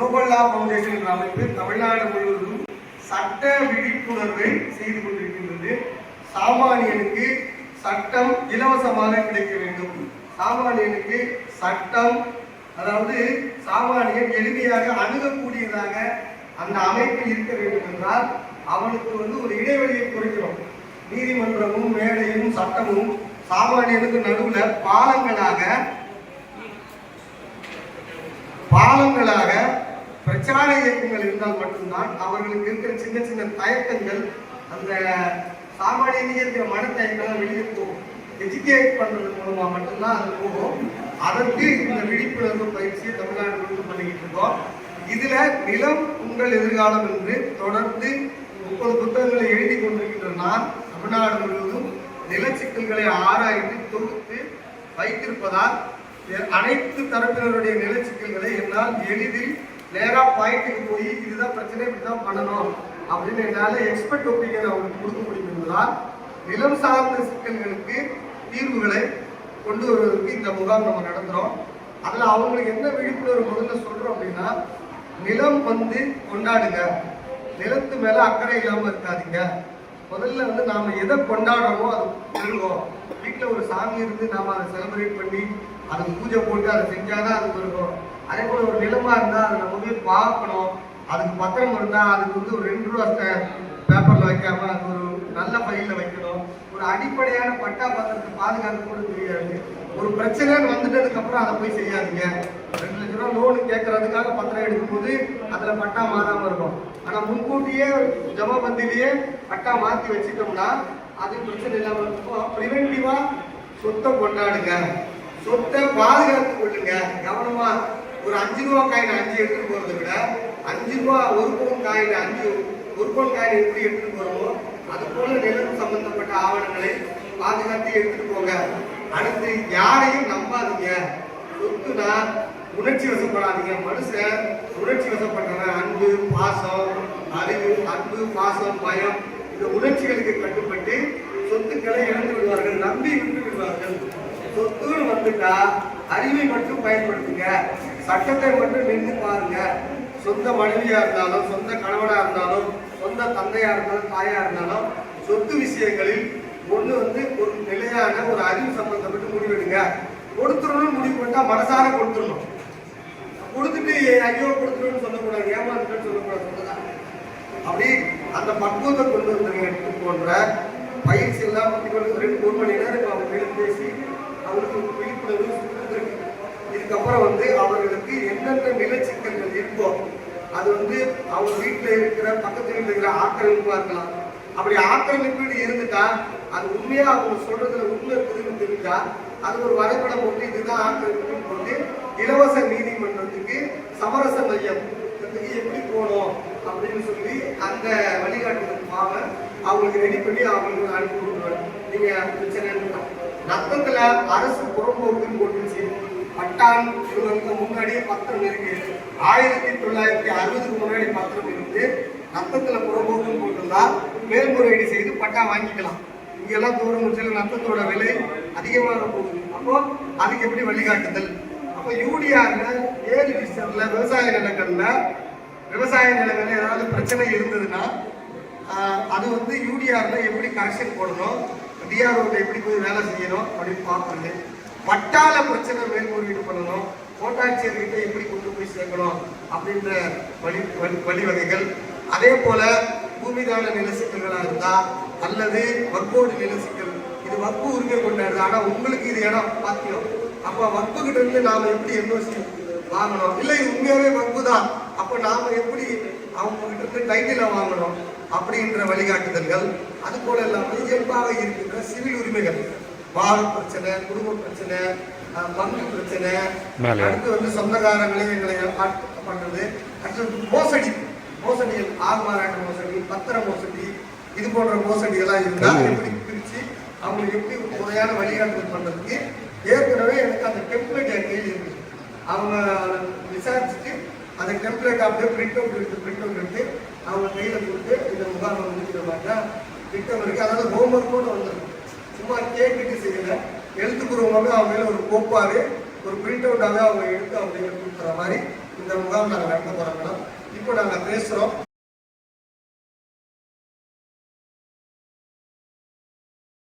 Global லா foundation என்ற அமைப்பு தமிழ்நாடு முழுவதும் சட்ட விழிப்புணர்வை செய்து கொண்டிருக்கின்றது. சாமானியனுக்கு சட்டம் இலவசமாக கிடைக்க வேண்டும். சாமானியனுக்கு சட்டம் அதாவது சாமானியன் எளிமையாக அணுகக்கூடியதாக அந்த அமைப்பு இருக்க வேண்டும் என்றால் அவனுக்கு வந்து ஒரு இடைவெளியை குறைக்கிறோம் நீதிமன்றமும் மேடையும் சட்டமும் சாமானியனுக்கு நடுவில் பாலங்களாக பாலங்களாக பிரச்சார இயக்கங்கள் இருந்தால் மட்டும்தான் அவர்களுக்கு இருக்கிற சின்ன சின்ன தயக்கங்கள் அந்த சாமானியனுக்கு இருக்கிற மனத்தயக்கங்கள் வெளியே போகும். எஜுகேட் பண்றது மூலமா மட்டும்தான் அது போகும். அதற்கு இந்த விழிப்புணர்வு பயிற்சியை தமிழ்நாடு முழுக்க பண்ணிக்கிட்டு இருக்கோம். இதுல நிலம் உங்கள் எதிர்காலம் என்று தொடர்ந்து முப்பது புத்தகங்களை எழுதி கொண்டிருக்கின்ற நான் தமிழ்நாடு முழுவதும் நிலச்சிக்கல்களை ஆராய்ந்து தொகுத்து வைத்திருப்பதால் அனைத்து தரப்பினருடைய நிலச்சிக்கல்களை என்னால் எளிதில் நேராக பாயிண்ட்டுக்கு போய் இதுதான் பிரச்சனை இப்படிதான் பண்ணணும் அப்படின்னு என்னால் எக்ஸ்பர்ட் ஒப்பீனியன் அவங்களுக்கு கொடுக்க முடியும் என்பதால் நிலம் சார்ந்த சிக்கல்களுக்கு தீர்வுகளை கொண்டு வருவதற்கு இந்த முகாம் நம்ம நடந்துகிறோம் அதில் அவங்களுக்கு என்ன விழிப்புணர்வு முதல்ல சொல்கிறோம் அப்படின்னா நிலம் வந்து கொண்டாடுங்க. நிலத்து மேலே அக்கறை இல்லாமல் இருக்காதீங்க. முதல்ல வந்து நாம் எதை கொண்டாடுறோமோ அது பெருகும் வீட்டில் ஒரு சாமி இருந்து நாம் அதை செலிப்ரேட் பண்ணி அதுக்கு பூஜை போட்டு அதை செஞ்சாதான் அது பெருகும். அதே போல ஒரு நிலமா இருந்தா அதை நம்ம போய் பார்க்கணும். அதுக்கு பத்திரம் இருந்தா அதுக்கு வந்து ஒரு ரெண்டு ரூபா பேப்பர்ல வைக்காம அது ஒரு நல்ல பையில் வைக்கணும். ஒரு அடிப்படையான பட்டா பத்திரத்தை பாதுகாக்க கூட தெரியாது. ஒரு பிரச்சனைன்னு வந்துட்டதுக்கு அப்புறம் அதை போய் செய்யாதீங்க. ரெண்டு லட்ச ரூபா லோனு கேட்கறதுக்காக பத்திரம் எடுக்கும்போது அதுல பட்டா மாறாம இருக்கும். ஆனா முன்கூட்டியே ஜமாபந்திலேயே பட்டா மாத்தி வச்சுட்டோம்னா அது பிரச்சனை இல்லாம இருக்கும். ப்ரிவென்டிவா சொத்தை கொண்டாடுங்க. சொத்தை பாதுகாத்து கொள்ளுங்க. கவனமா ஒரு அஞ்சு ரூபா காயின் அஞ்சு எடுத்துட்டு போறதை விட அஞ்சு ரூபா ஒரு பவுன் காயின் அஞ்சு ஒரு பவுன் காயின் எப்படி எடுத்துட்டு போறோமோ அது போல நிலம் சம்பந்தப்பட்ட ஆவணங்களை பாதுகாத்து எடுத்துட்டு போங்க. அடுத்து யாரையும் நம்பாதீங்க. சொத்துனா உணர்ச்சி வசப்படாதீங்க. மனுஷன் உணர்ச்சி வசப்படுறவன் அன்பு பாசம் அறிவு அன்பு பாசம் பயம் இந்த உணர்ச்சிகளுக்கு கட்டுப்பட்டு சொத்துக்களை இழந்து விடுவார்கள் நம்பி விட்டு விடுவார்கள். சொத்து வந்துட்டா அறிவை மட்டும் பயன்படுத்துங்க. சட்டத்தை மட்டும் நின்று பாருங்க. சொந்த மனைவியா இருந்தாலும் சொந்த கணவனா இருந்தாலும் சொந்த தந்தையா இருந்தாலும் தாயா இருந்தாலும் சொத்து விஷயங்களில் ஒண்ணு வந்து ஒரு நிலையான ஒரு அறிவு சம்பந்தப்பட்டு முடிவெடுங்க. கொடுத்துடணும்னு முடிவு பண்ணா மனசார கொடுத்துடணும். கொடுத்துட்டு ஐயோ கொடுத்துருன்னு சொல்லக்கூடாது ஏமாந்துட்டு சொல்லக்கூடாது சொல்லலாம் அப்படி அந்த பக்குவத்தை கொண்டு வந்துருங்க போன்ற பயிற்சி எல்லாம் ரெண்டு ஒரு மணி நேரம் அவங்க பேசி அவர்களுக்கு விழிப்புணர்வு இதுக்கப்புறம் வந்து அவர்களுக்கு என்னென்ன நிலச்சிக்கல்கள் இருக்கோ அது வந்து அவங்க வீட்டில் இருக்கிற பக்கத்து வீட்டில் இருக்கிற ஆக்கிரமிப்பா இருக்கலாம். அப்படி ஆக்கிரமிப்பு இருந்துட்டா அது உண்மையா அவங்க சொல்றதுல உண்மை இருக்குதுன்னு தெரிஞ்சா அது ஒரு வரைபடம் போட்டு இதுதான் ஆக்கிரமிப்புன்னு போட்டு இலவச நீதிமன்றத்துக்கு சமரச மையம் எப்படி போகணும் அப்படின்னு சொல்லி அந்த வழிகாட்டுதல் பாவ அவங்களுக்கு ரெடி பண்ணி அவங்களுக்கு அனுப்பி கொடுக்குறாங்க இருக்கக்கூடிய பிரச்சனை ரத்தத்துல அரசு புறம்போக்குன்னு போட்டுச்சு. பட்டான் இவங்களுக்கு முன்னாடியே பத்திரம் இருக்கு. ஆயிரத்தி தொள்ளாயிரத்தி அறுபதுக்கு முன்னாடி பத்திரம் இருந்து ரத்தத்துல புறம்போக்குன்னு போட்டிருந்தா மேல்முறையீடு செய்து பட்டா வாங்கிக்கலாம். இங்கெல்லாம் தூரம் முடிச்சல ரத்தத்தோட விலை அதிகமாக போகுது. அப்போ அதுக்கு எப்படி வழிகாட்டுதல்? அப்போ யூடிஆர்ல ஏழு டிஸ்டர்ல விவசாய நிலங்கள்ல விவசாய நிலங்கள்ல ஏதாவது பிரச்சனை இருந்ததுன்னா அது வந்து யூடிஆரில் எப்படி கனெக்ஷன் போடணும் டிஆர்ஓட எப்படி போய் வேலை செய்யணும் அப்படின்னு பார்க்குறது. வட்டால பிரச்சனை மேல்முறையீடு பண்ணணும் கோட்டாட்சியர்கிட்ட எப்படி கொண்டு போய் சேர்க்கணும் அப்படின்ற வழி வழி- வழிவகைகள் அதே போல பூமிதான நில சிக்கல்களாக இருந்தால் அல்லது வர்க்கோடு நில சிக்கல் இது வக்கு உரிமை கொண்டாடுது ஆனால் உங்களுக்கு இது இடம் பாத்தியம் அப்போ வக்கு கிட்ட இருந்து நாம் எப்படி என்ஓசி வாங்கணும்? இல்லை உண்மையாகவே உண்மையாவே தான் அப்போ நாம் எப்படி அவங்க கிட்ட இருந்து டைட்டில வாங்கணும் அப்படின்ற வழிகாட்டுதல்கள். அது போல இல்லாம இயல்பாக இருக்கின்ற சிவில் உரிமைகள். வாழ பிரச்சனை குடும்ப பிரச்சனை பங்கு பிரச்சனை. அடுத்து வந்து சொந்தக்காரங்களே எங்களை பண்றது. அடுத்து மோசடி. மோசடிகள் ஆள் மாறாட்ட மோசடி பத்திர மோசடி இது போன்ற மோசடிகள்லாம் இருந்தா எப்படி பிரிச்சு அவங்களுக்கு எப்படி ஒரு முறையான வழிகாட்டுதல் பண்றதுக்கு ஏற்கனவே எனக்கு அந்த டெம்ப்ளேட் என் கையில் இருக்கு. அவங்க விசாரிச்சுட்டு அதை டெம்ப்ளேட் அப்படியே பிரிண்ட் அவுட் எடுத்து பிரிண்ட் அவுட் எடுத்து அவங்க கையில் கொடுத்து இந்த முகாம் முடிக்கிற மாதிரி திட்டம் இருக்கு அதாவது ஹோம்ஒர்க்கோடு வந்துடும் சும்மா கேட்டுட்டு செய்யலை. எழுத்துப்பூர்வமாகவே அவங்க மேலே ஒரு கோப்பாகவே ஒரு பிரிண்ட் அவுட்டாகவே அவங்க எடுத்து அவங்க கொடுக்குற மாதிரி இந்த முகாம் நாங்கள் நடத்த போகிறோம் மேடம். இப்போ நாங்கள் பேசுகிறோம்